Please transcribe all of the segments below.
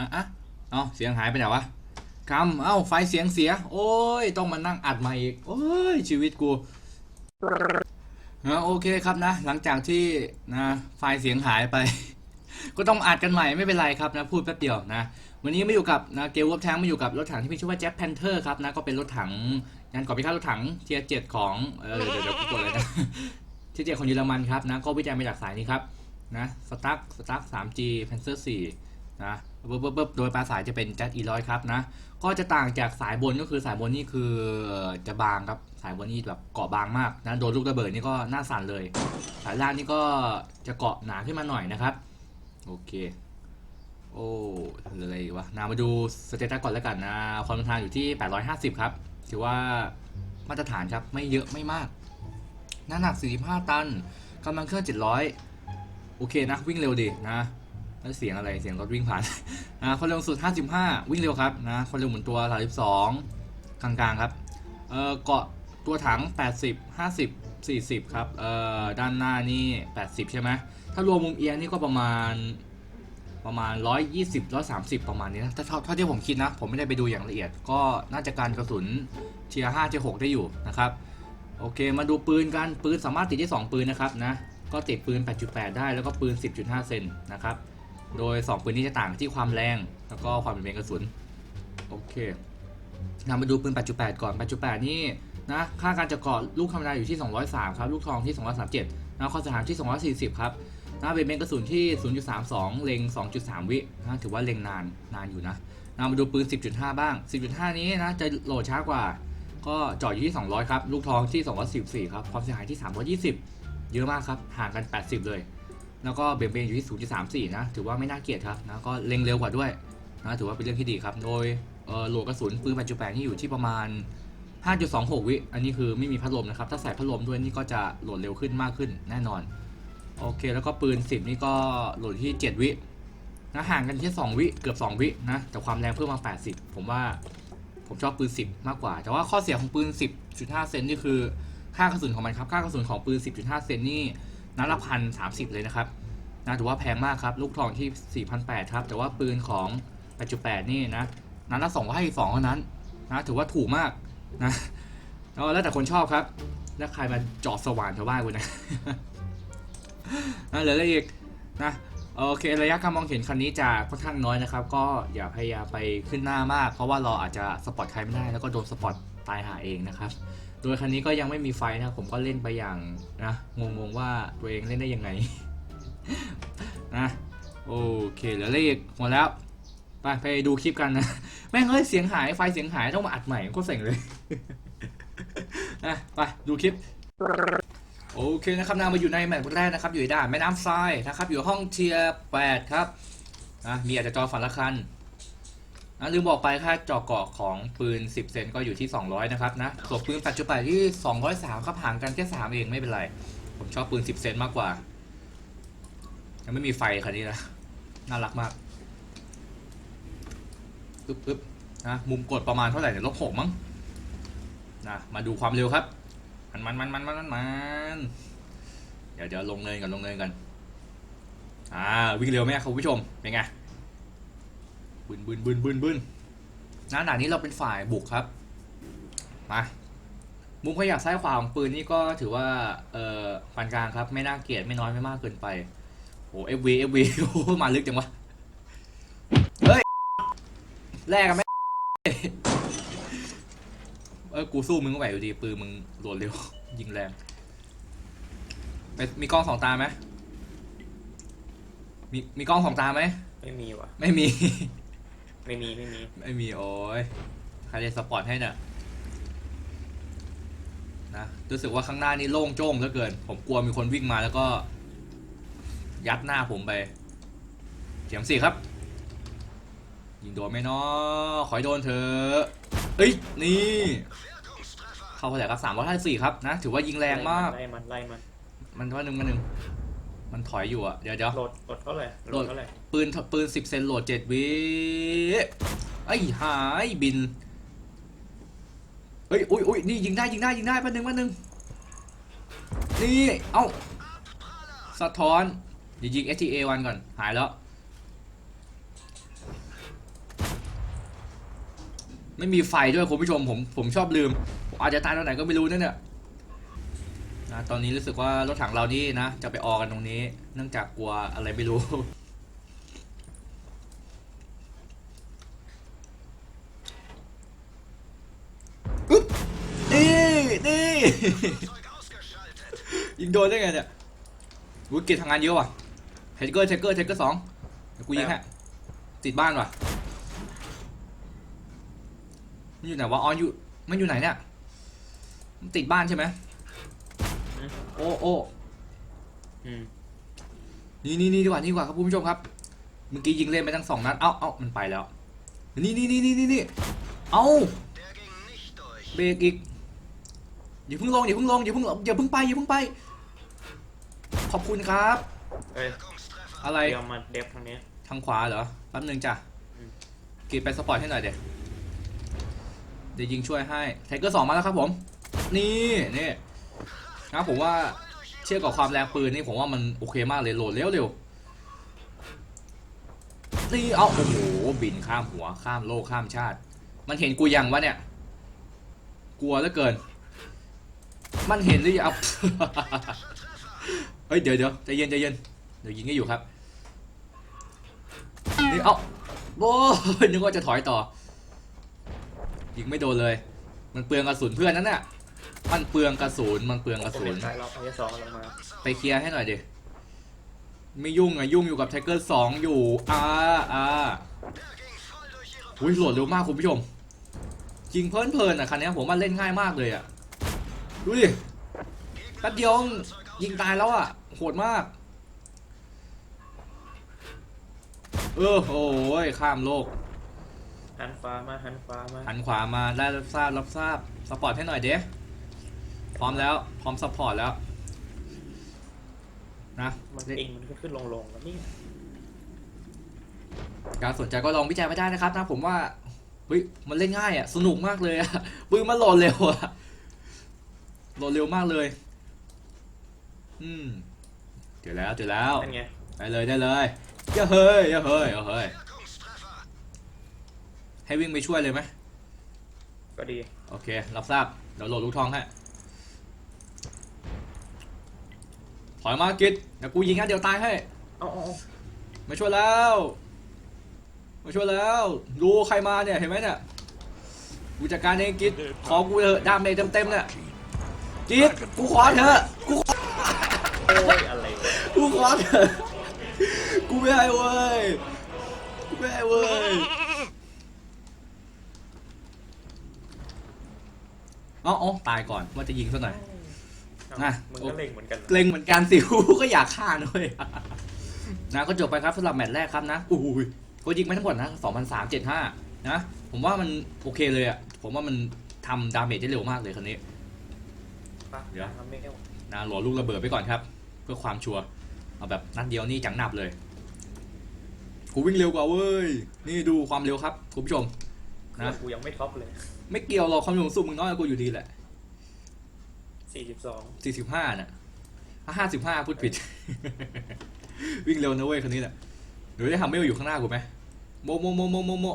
อะอะเอาเสียงหายไปไหนวะกำเอ้าไฟเสียงเสีย โอ้ย ต้องมานั่งอัดใหม่อีก โอ้ย ชีวิตกูนะโอเคครับนะ หลังจากที่นะไฟล์เสียงหายไป ก็ต้องอัดกันใหม่ไม่เป็นไรครับนะ พูดแป๊บเดียวนะ วันนี้ไม่อยู่กับนะเกลวบแทงไม่อยู่กับรถถังที่มีชื่อว่าแจ็คแพนเทอร์ครับนะ ก็เป็นรถถังงานก่อพิฆาตรถถังเทียเจ็ดของเออเดี๋ยวเดี๋ยวกูกดเลยนะเทียเจ็ดของเยอรมันครับนะ ก็วิจัยมาจากสายนี้ครับนะสตาร์สตาร์ 3G แพนเซอร์4นะ บปึ๊บปึ๊บโดยปลายสายจะเป็นแจ็คอีร้อยครับนะ ก็จะต่างจากสายบนก็คือสายบนนี่คือจะบางครับ สายบนนี่แบบเกาะบางมากนะโดนลูกระเบิดนี่ก็หน้าสั่นเลย สายล่างนี่ก็จะเกาะหนาขึ้นมาหน่อยนะครับ โอเค โอ้เลือะไรวะนามาดูสเตตัสก่อนแล้วกันนะ ความต้นทานอยู่ที่ 850 ครับ ถือว่ามาตรฐานครับ ไม่เยอะไม่มาก น้ำหนัก 45 ตันกำลังเครื่อง700 โอเคนะ วิ่งเร็วดีนะ แล้วเสียงอะไรเสียงรถวิ่งผ่านนะความเร็วสุด 55 วิ่งเร็วครับนะความเร็วหมุนตัว 32 กลางๆครับเออเกาะตัวถัง 80 50 40 ครับเอ่อด้านหน้านี่ 80 ใช่ไหมถ้ารวมมุมเอียงนี่ก็ประมาณประมาณ 120 130 ประมาณนี้นะถ้าเท่าเท่าที่ผมคิดนะ ผมไม่ได้ไปดูอย่างละเอียด ก็น่าจะการกระสุนเทียร์5เทียร์6ได้อยู่นะครับโอเค มาดูปืนกัน ปืนสามารถติดได้ 2 ปืนนะครับนะ ก็ติดปืน 8.8 ได้ แล้วก็ปืน 10.5 เซนนะครับ โดย 2 ปืนนี้จะต่างที่ความแรง แล้วก็ความเป็นเบนกระสุน โอเคนำมาดูปืน 8.8 ก่อน 8.8 นี่นะค่าการจะเกาะลูกธรรมดาอยู่ที่ 203 ครับ ลูกทองที่ 237นะความสถานที่ 240 ครับนะเป็นเบนกระสุนที่ 0.32 เล็ง 2.3 วินะถือว่าเล็งนานนานอยู่นะนะมาดูปืน 10.5 บ้าง 10.5 นี้นะจะโหลดช้ากว่า ก็เจาะอยู่ที่ 200 ครับ ลูกทองที่ 214 ครับ ความเสียหายที่ 320 เยอะมากครับ ห่างกัน 80 เลย แล้วก็เบงเบงอยู่ที่ 0.34 นะ ถือว่าไม่น่าเกลียดครับนะก็เล็งเร็วกว่าด้วยนะถือว่าเป็นเรื่องที่ดีครับ โดยเออโหลดกระสุนปืน8.8นี่อยู่ที่ประมาณ 5.26 วิ อันนี้คือไม่มีพัดลมนะครับ ถ้าใส่พัดลมด้วยนี่ก็จะโหลดเร็วขึ้นมากขึ้นแน่นอน โอเค แล้วก็ปืน 10 นี่ก็โหลดที่ 7 วินะห่างกันแค่2วิ เกือบ 2 วินะ แต่ความแรงเพิ่มมา 80 ผมว่าผมชอบปืน 10 มากกว่า แต่ว่าข้อเสียของปืน 10.5 เซนนี่คือค่ากระสุนของมันครับ ค่ากระสุนของปืน 10.5 เซนนี่ นัดละพันสามสิบเลยนะครับนะถือว่าแพงมากครับ ลูกทองที่ 4,800 ครับ แต่ว่าปืนของ 8.8 นี่นะนัดละ252เท่านั้นนะถือว่าถูกมากนะแล้วแล้วแต่คนชอบครับ แล้วใครมาจอดสว่านชาวบ้านกูนะนะเหลืออะไรอีกนะโอเคระยะการมองเห็นคันนี้จะค่อนข้างน้อยนะครับ ก็อย่าพยายามไปขึ้นหน้ามาก เพราะว่าเราอาจจะสปอตใครไม่ได้แล้วก็โดนสปอตตายหาเองนะครับ โดยคันนี้ก็ยังไม่มีไฟนะผมก็เล่นไปอย่างนะงงๆว่าตัวเองเล่นได้ยังไงนะโอเคเหลืออะไรอีกหมดแล้วไปไปดูคลิปกันนะแม่งเอ้ยเสียงหายไฟเสียงหายต้องมาอัดใหม่โคตรเซ็งเลยนะไปดูคลิปโอเคนะครับนามาอยู่ในแมตช์แรกนะครับอยู่ด่านแม่น้ำทรายนะครับอยู่ห้องเทียร์8ครับนะมีอาจจะจอฝันละคัน นะลืมบอกไปค่าจอเกาะของปืน 10 เซนก็อยู่ที่ 200 นะครับนะส่วนปืนปัจจุบันที่ 203ครับห่างกันแค่ 3 เองไม่เป็นไร ผมชอบปืน 10 เซนมากกว่า ยังไม่มีไฟคันนี้นะ น่ารักมากปึ๊บปึ๊บนะมุมกดประมาณเท่าไหร่เนี่ยลบหกมั้งนะมาดูความเร็วครับ มันมันมันมันมันมันมันเดี๋ยวเดี๋ยวลงเนินกันลงเนินกัน อ่า วิ่งเร็วไหมครับคุณผู้ชม เป็นไง บึนบึนบึนบึนบึนหน้าหนานี้เราเป็นฝ่ายบุกครับ มามุมขยับซ้ายขวาของปืนนี่ก็ถือว่า เอ่อปานกลางครับ ไม่น่าเกลียดไม่น้อยไม่มากเกินไปโอ้เอฟวีเอฟวีโอ้มาลึกจังวะ เฮ้ย แลกกันไหมเออกูสู้มึงก็ไหวอยู่ดี ปืนมึงโหลดเร็ว ยิงแรงไปมีกล้องสองตาไหมมีมีกล้องสองตาไหม ไม่มีว่ะ ไม่มี ไม่มีไม่มีไม่มีโอ้ยใครจะสปอร์ตให้เนี่ยนะรู้สึกว่าข้างหน้านี่โล่งโจ้งเหลือเกิน ผมกลัวมีคนวิ่งมาแล้วก็ ยัดหน้าผมไปเสียงสี่ครับ ยิงโดนไหมเนาะขอให้โดนเถอะเอ้ยนี่ เข้าเท่าไหร่ครับสามร้อยห้าสี่ครับนะ ถือว่ายิงแรงมากไล่มันไล่มัน มันว่าหนึ่งมาหนึ่ง มันถอยอยู่อะ เดี๋ยวเดี๋ยวโหลดโหลดเท่าไหร่โหลโหลดดเท่าไหร่ปืนปืนสิบเซนโหลดเจ็ดวิไอ้หายบินเฮ้ยอุ้ยอุ้ยนี่ยิงได้ยิงได้ยิงได้แป๊บนึงแป๊บนึงนี่เอ้าสะท้อนเดี๋ยวยิง STA วันก่อน หายแล้ว ไม่มีไฟด้วยคุณผู้ชมผมผมชอบลืมผมอาจจะตายตอนไหนก็ไม่รู้นะเนี่ยนะ ตอนนี้รู้สึกว่ารถถังเรานี่นะ จะไปออกันตรงนี้ เนื่องจากกลัวอะไรไม่รู้ นี่ นี่ ยิงโดนได้ไงเนี่ยวุ้ยเกตทำงานเยอะว่ะเทเกอร์เทเกอร์เทเกอร์สองเดี๋ยวกูยิงฮะติดบ้านว่ะมันอยู่ไหนวะอ๋ออยู่ มันอยู่ไหนเนี่ย มันติดบ้านใช่ไหม โอ้โอ้อืมนี่นี่นี่ดีกว่านี่ดีกว่าครับคุณผู้ชมครับ เมื่อกี้ยิงเล่นไปทั้งสองนัด เอ้าเอ้ามันไปแล้ว นี่นี่นี่นี่นี่นี่เอ้าเบรกอีกอย่าเพิ่งลงอย่าเพิ่งลงอย่าเพิ่งลงอย่าเพิ่งไปอย่าเพิ่งไป ขอบคุณครับ เอ้ยอะไรเดี๋ยวมาเดฟทางนี้ ทางขวาเหรอแป๊บนึงจ้ะอืมกีดไปสปอร์ตให้หน่อยเดี๋ยวเดี๋ยวยิงช่วยให้ไทเกอร์สองมาแล้วครับผม นี่นี่ นะผมว่าเชื่อกับความแรงปืนนี่ผมว่ามันโอเคมากเลยโหลดเร็วเร็วนี่เอาโอ้โหบินข้ามหัวข้ามโลกข้ามชาติ มันเห็นกูยังวะเนี่ย กลัวเหลือเกิน มันเห็นหรือยังเฮ้ยเดี๋ยวเดี๋ยวใจเย็นใจเย็นเดี๋ยวยิงให้อยู่ครับนี่เอาโอ้ยนึกว่าจะถอยต่อ ยิงไม่โดนเลย มันเปลืองกระสุนเพื่อนนั่นน่ะ มันเปลืองกระสุนมันเปลืองกระผมสุเห็นนซ้ายเราเอาที่สองลงมาไปเคลียร์ให้หน่อยดิ ไม่ยุ่งอะยุ่งอยู่กับไทเกอร์สองอยู่ อ่าอ่าอุ้ยโหลดเร็วมากคุณผู้ชม จริงเพลินเพลินๆอะคันนี้ผมว่าเล่นง่ายมากเลยอะดูดิแป๊บเดียวยิงตายแล้วอะโหดมาก เออโอ้ยข้ามโลก หันฟ้ามาหันฟ้ามาหันขวามาได้รับทราบรับทราบสปอร์ตให้หน่อยเด้ พร้อมแล้วพร้อมสปอร์ตแล้วนะมันปิงมันขึ้นขึ้นลงลงแล้วนี่การสนใจก็ลองวิจัยมาได้นะครับนะผมว่าเฮ้ยมันเล่นง่ายอะ สนุกมากเลยอะปืนมันโหลดเร็วอะโหลดเร็วมากเลย อืมเดี๋ยวแล้วเดี๋ยวแล้วนั่นไงได้เลยได้เลยอย่าเฮ้ยอย่าเฮ้ยอย่าเฮ้ยให้วิ่งไปช่วยเลยไหมก็ดี โอเค รับทราบเดี๋ยวโหลดลูกทองให้ ถอยมากิดเดี๋ยวกูยิงงั้เดี๋ยวตายให้เอาเอาเอามาช่วยแล้ว มาช่วยแล้วดูใครมาเนี่ยเห็นไหมเนี่ยกูจัดการเองกิดขอกูเถอะดามเมจเต็มๆเนี่ยกิดกูขอเถอะกูขอโอ้ยอะไรวะกูขอเถอะกูไม่ให้เว้ยกูไม่ให้เว้ยเอ๋อาตายก่อนว่าจะยิงซะหน่อย เอาอะมึงก็เล็งเหมือนกันเหรอเล็งเหมือนกันสิก็อยากฆ่าด้วยนะก็จบไปครับสำหรับแมตช์แรกครับนะอุ้ยก็ยิงไปทั้งหมดนะ2,375นะ ผมว่ามันโอเคเลยอะ ผมว่ามันทำดาเมจได้เร็วมากเลยคันนี้ปะเดี๋ยวทำไม่เอานะโหลดลูกระเบิดไปก่อนครับ เพื่อความชัวร์เอาแบบนัดเดียวนี่จังหนับเลย กูวิ่งเร็วกว่าเว้ย นี่ดูความเร็วครับคุณผู้ชมนะกูยังไม่ท็อปเลย ไม่เกี่ยวหรอกความเร็วสูงมึงน้อยกว่ากูอยู่ดีแหละ 42สี่สิบห้าน่ะห้าสิบห้าพูดผิด วิ่งเร็วนะเว้ยคนนี้แหละเดี๋ยวได้ฮัมเมลอยู่ข้างหน้ากูไหมโมโมโมโมโมโม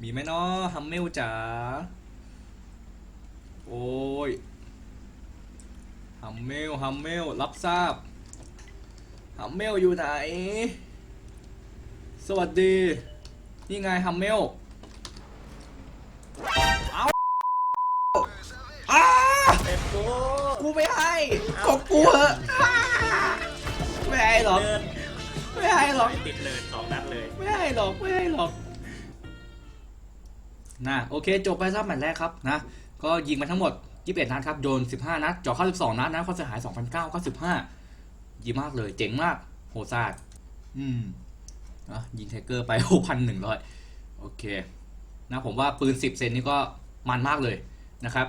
มีไหมเนาะฮัมเมลจ๋าโอ้ยฮัมเมลฮัมเมลรับทราบฮัมเมลอยู่ไหน สวัสดี นี่ไงฮัมเมล ไม่ให้ของกูเหอะไม่ให้หรอก เดินไม่ให้หรอกติดเลยสองนัดเลย ไม่ให้หรอก ไม่ให้หรอกนะโอเค จบไปสำหรับแมตช์แรกครับนะ ก็ยิงมาทั้งหมด 21 นัดครับ โดน 15 นัดเจาะเข้า 12 นัดนะความเสียหาย 2,900ก็15ดีมากเลย เจ๋งมาก โหซาดอืมอะยิงไทเกอร์ไป6,100 โอเคนะผมว่าปืน 10 เซนนี่ก็มันมากเลยนะครับ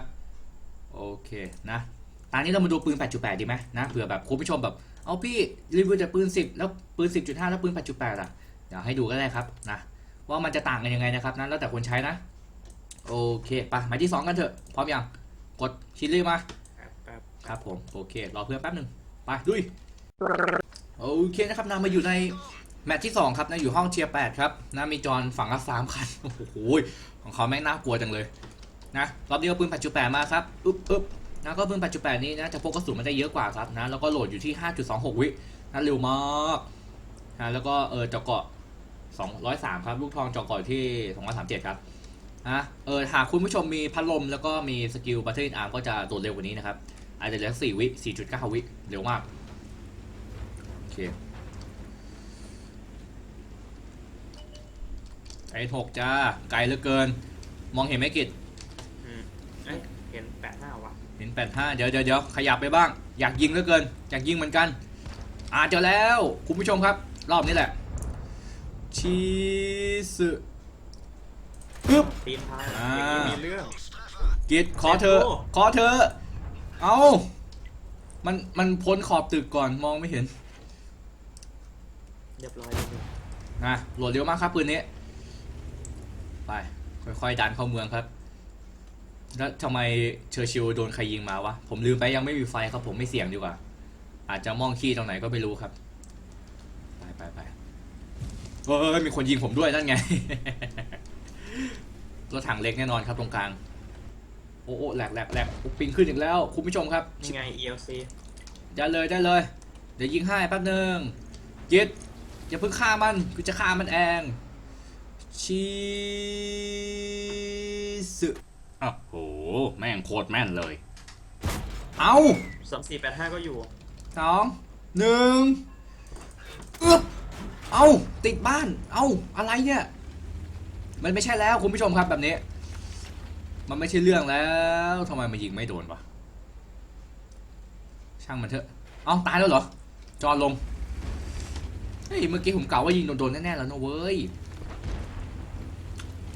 โอเคนะ ตอนนี้เรามาดูปืน 8.8 ดีไหมนะเผื่อแบบคุณผู้ชมแบบ เอาพี่รีวิวแต่ปืน 10 แล้วปืน 10.5 แล้วปืน 8.8อะ เดี๋ยวให้ดูก็ได้ครับนะว่ามันจะต่างกันยังไงนะครับนะแล้วแต่คนใช้นะ โอเคไปหมายที่ 2 กันเถอะ พร้อมยัง กดชิลลี่มาครับครับครับผม โอเค รอเพื่อนแป๊บหนึ่งไปดุยโอเคนะครับนามาอยู่ในแมตช์ที่ 2 ครับนะอยู่ห้องเทียร์8ครับนะมีจอนฝั่งละสามคันโอ้โหของเขาแม่งน่ากลัวจังเลยนะรอบนี้ก็ปืนปัจจุแปดมาครับอึ๊บอึ๊บ นะก็ปืนปัจจุแปดนี้นะจะพกกระสุนมันได้เยอะกว่าครับนะแล้วก็โหลดอยู่ที่ 5.26 วินะเร็วมากนะแล้วก็เออเจาะเกาะ 203 ครับ ลูกทองเจาะเกาะอยู่ที่ 237 ครับนะเออหากคุณผู้ชมมีพัดลมแล้วก็มีสกิลบัตเตอร์อาร์มก็จะโดดเร็วกว่านี้นะครับอาจจะเหลือ 4 วิ 4.9 วิ เร็วมาก โอเคไอ้ถกจ้า ไกลเหลือเกิน มองเห็นไหมกิจเห็นแปดห้าวะ ห็น85เดี๋ยวเดี๋ยวเดี๋ยวขยับไปบ้าง อยากยิงเหลือเกิน อยากยิงเหมือนกัน อ่าเจอแล้ว คุณผู้ชมครับ รอบนี้แหละ ชีสปึ๊บตีนพายอ่า อย่างนี้มีเรื่อง กิจขอเธอะโอ้ขอเธอะเอามันมันพ้นขอบตึกก่อนมองไม่เห็น เรียบร้อยเลยนะโหลดเร็วมากครับปืนนี้ ไป ค่อยๆ ดันเข้าเมืองครับ แล้วทำไมเชอร์ชิลโดนใครยิงมาวะ ผมลืมไปยังไม่มีไฟครับผมไม่เสี่ยงดีกว่า อาจจะมองขี้ตรงไหนก็ไม่รู้ครับ ไปไปไปเออมีคนยิงผมด้วยนั่นไงรถถังเล็กแน่นอนครับตรงกลาง โอ้โอ้แหลกแหลกแหลกโอ้ปิงขึ้นอีกแล้ว คุณผู้ชมครับนี่ไง ELC ได้เลยได้เลย เดี๋ยวยิงให้แป๊บหนึ่งยิดอย่าเพิ่งฆ่ามันกูจะฆ่ามันเองชีส โอ้โห แม่งโคตรแม่นเลย เอาสามสี่แปดห้าก็อยู่ สองหนึ่งอึ๊บเอาติดบ้าน เอาอะไรเนี่ย มันไม่ใช่แล้วคุณผู้ชมครับแบบนี้ มันไม่ใช่เรื่องแล้วทำไมมันยิงไม่โดนวะช่างมันเถอะ เอาตายแล้วเหรอ จอลง เฮ้ย เมื่อกี้ผมกล่าวว่ายิงโดนๆแน่ๆแล้วนะเว้ย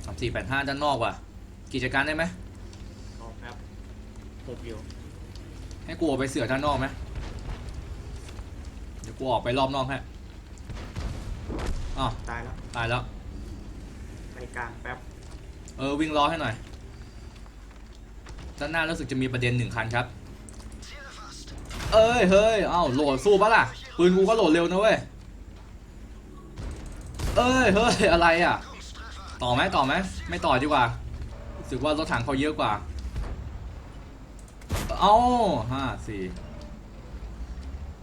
สามสี่แปดห้าด้านนอกว่ะ กิจการได้ไหมออกครับหกอยู่ให้กูออกไปเสือด้านนอกไหมเดี๋ยวกูออกไปรอบนอกฮะอ้าวตายแล้วตายแล้ว ไปกลางแป๊บเออวิ่งล้อให้หน่อย ด้านหน้ารู้สึกจะมีประเด็นหนึ่งคันครับ เอ้ยเฮ้ยเอ้าโหลดสู้ปะล่ะปืนกูก็โหลดเร็วนะเว้ย เอ้ยเฮ้ยอะไรอะ ต่อไหมต่อไหมไม่ต่อดีกว่ารู้ สึกว่ารถถังเขาเยอะกว่า เอาห้าสี่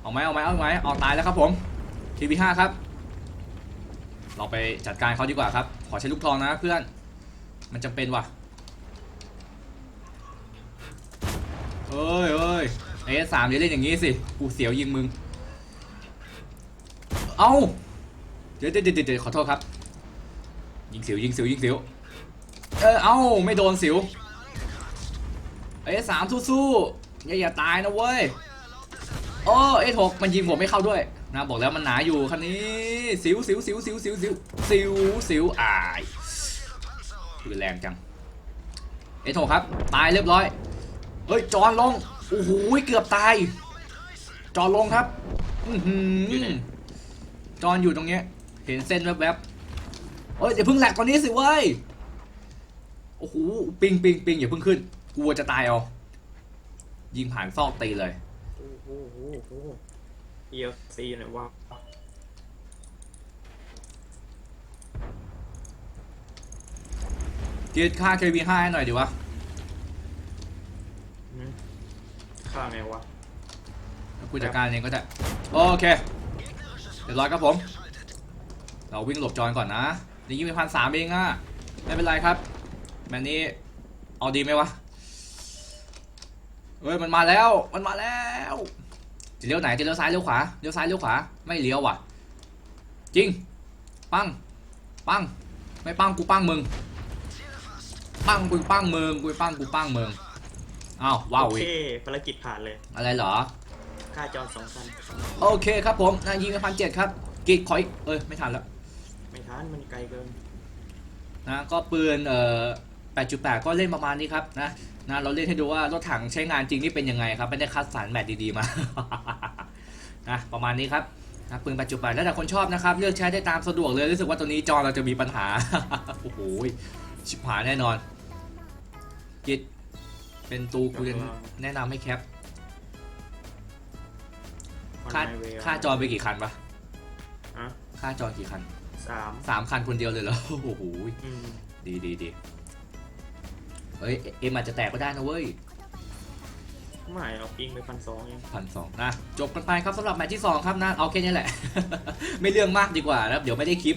เอาไหมเอาไหมเอาไหมเอาตายแล้วครับผมทีวีห้าครับ เราไปจัดการเขาดีกว่าครับ ขอใช้ลูกทองนะเพื่อน มันจำเป็นว่ะเอ้ยเอ้ยเอสามอย่าเล่นอย่างงี้สิ กูเสียวยิงมึง เอาเดี๋ยวเดี๋ยวเดี๋ยวขอโทษครับ ยิงเสิวยิงเสิวยิงเสิว เออ เอ้า ไม่โดนสิว เอสามสู้ๆอย่าอย่าตายนะเว้ย โอ้เอหกมันยิงผมไม่เข้าด้วย นะบอกแล้วมันหนาอยู่คันนี้ สิวสิวสิวสิวสิวสิวสิวสิวอายปืนแรงจัง เอหกครับ ตายเรียบร้อย เฮ้ย จอนลง โอ้โห เกือบตาย จอนลงครับ อื้อหือยู่ไหนอจอนอยู่ตรงเนี้ย เห็นเส้นแวบๆเฮ้ยอย่าเพิ่งแหลกกว่านี้สิเว้ยโอ้โหปิงปิงปิงอย่าเพิ่งขึ้น กลัวจะตายเอา ยิงผ่านซอกตีเลย โอ้โหโอ้โห ELC อยู่ไหนวะเกียร์ค่า KV5 ให้หน่อยดีวะอืมข้างไงวะผู้จัดการเองก็ได้ โอเคเรียบร้อยครับผม เราวิ่งหลบจอนก่อนนะนี่ยิงไปพันสามเองอะไม่เป็นไรครับ แมนนี้เอาดีไหมวะเฮ้ยมันมาแล้วมันมาแล้วจะเลี้ยวไหนจะเลี้ยวซ้ายเลี้ยวขวาเลี้ยวซ้ายเลี้ยวขวาไม่เลี้ยวว่ะ จริง ปังปังไม่ปังกูปังมึงปังกูปังมึงกูปังกูปังมึงอ้าวว้าวโออีเคกภารกิจผ่านเลยอะไรเหรอค่าจอสองพันโอเคครับผมนะยิงไปพันเจ็ดครับกิกขออีกเอ้ยไม่ทันแล้วไม่ทันมันไกลเกินนะก็ปืนเอ่อ 8.8 ก็เล่นประมาณนี้ครับนะนะเราเล่นให้ดูว่ารถถังใช้งานจริงนี่เป็นยังไงครับไม่ได้คัดสรรแมทดีๆมานะประมาณนี้ครับนะปืน8.8แล้วแต่คนชอบนะครับ เลือกใช้ได้ตามสะดวกเลยรู้สึกว่าตัวนี้จอเราจะมีปัญหาโอ้โหชิบหายแน่นอนกิจเป็นตูกูจะแนะนำให้แคป On ค่า my way ค่าจอไปกี่คันปะอะค่าค่าจอกี่คันสามสามคันคนเดียวเลยเหรอโอ้โหอืมดีดีดี เฮ้ยเอ็มอาจจะแตกก็ได้นะเว้ยไม่เอาปิงไปพันสองเองพันสองนะจบกันไปครับสำหรับแมตช์ที่2ครับนะเอาแค่นี้แหละ ไม่เรื่องมากดีกว่านะครับ เดี๋ยวไม่ได้คลิป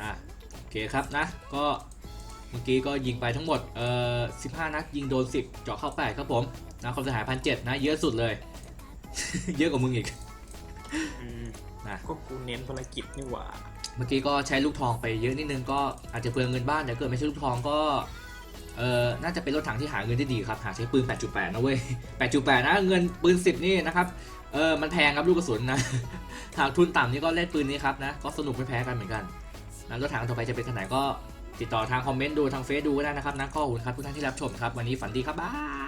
นะโอเคครับนะ ก็เมื่อกี้ก็ยิงไปทั้งหมดเอ่อ15 นัดยิงโดน 10 เจาะเข้า 8 ครับผมนะความเสียหายพันเนะ เยอะสุดเลย เยอะกว่ามึงอีกอืมนะก็กูเน้นภารกิจนี่หว่า เมื่อกี้ก็ใช้ลูกทองไปเยอะนิดนึงก็อาจจะเปลืองเงินบ้านแต่เกิดไม่ใช่ลูกทองก็เออน่าจะเป็นรถถังที่หาเงินได้ดีครับ หาใช้ปืน 8.8 นะเว้ย 8.8 นะ เงินปืน 10 นี่นะครับ เออมันแพงครับลูกกระสุนนะ หากทุนต่ำนี่ก็เล่นปืนนี้ครับนะ ก็สนุกไม่แพ้กันเหมือนกันนะรถถังต่อไปจะเป็นขนาดก็ติดต่อทางคอมเมนต์ดูทางเฟซดูก็ได้นะครับนะก็ขอบคุณครับทุกท่านที่รับชมครับ วันนี้ฝันดีครับ บ๊าย